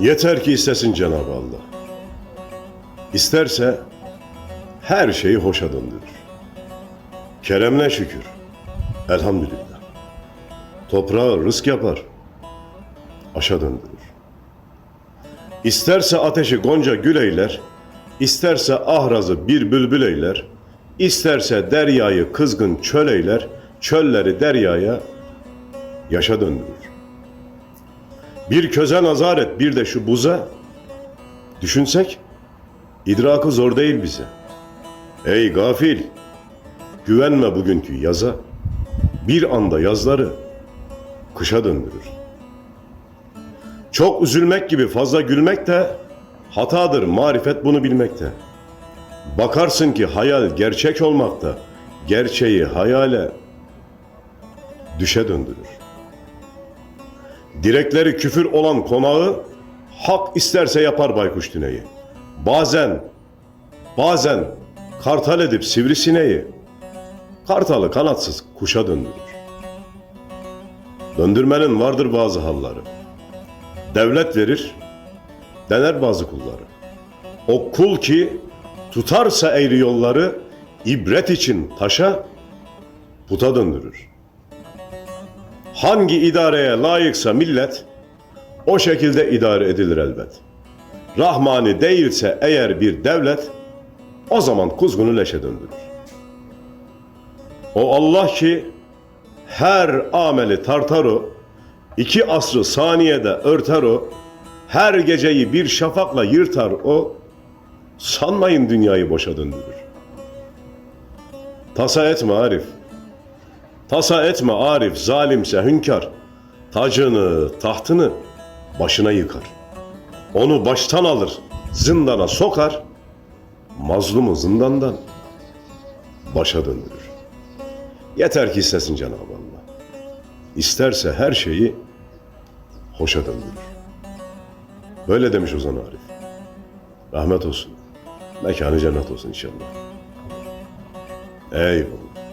Yeter ki istesin Cenab-ı Allah. İsterse her şeyi hoşa döndürür. Keremine şükür. Elhamdülillah. Toprağı rızk yapar. Aşa döndürür. İsterse ateşi gonca gül eyler, isterse ahrazı bir bülbül eyler, isterse deryayı kızgın çöl eyler, çölleri deryaya yaşa döndürür. Bir köze nazar et bir de şu buza, düşünsek idrakı zor değil bize. Ey gafil, güvenme bugünkü yaza, bir anda yazları kışa döndürür. Çok üzülmek gibi fazla gülmek de hatadır marifet bunu bilmekte. Bakarsın ki hayal gerçek olmakta, gerçeği hayale düşe döndürür. Direkleri küfür olan konağı hak isterse yapar baykuş tüneyi. Bazen, bazen kartal edip sivrisineği kartalı kanatsız kuşa döndürür. Döndürmenin vardır bazı halları. Devlet verir, dener bazı kulları. O kul ki tutarsa eğri yolları ibret için taşa puta döndürür. Hangi idareye layıksa millet o şekilde idare edilir elbet. Rahmani değilse eğer bir devlet o zaman kuzgunu leşe döndürür. O Allah ki her ameli tartar o, iki asrı saniyede örter o, her geceyi bir şafakla yırtar o, sanmayın dünyayı boşa döndürür. Tasa etme Arif, tasa etme Arif, zalimse hünkâr, tacını, tahtını başına yıkar. Onu baştan alır, zindana sokar, mazlumu zindandan başa döndürür. Yeter ki istesin Cenab-ı Allah. İsterse her şeyi hoşa döndürür. Böyle demiş Ozan Arif. Rahmet olsun. Mekanı cennet olsun inşallah. Eyvallah.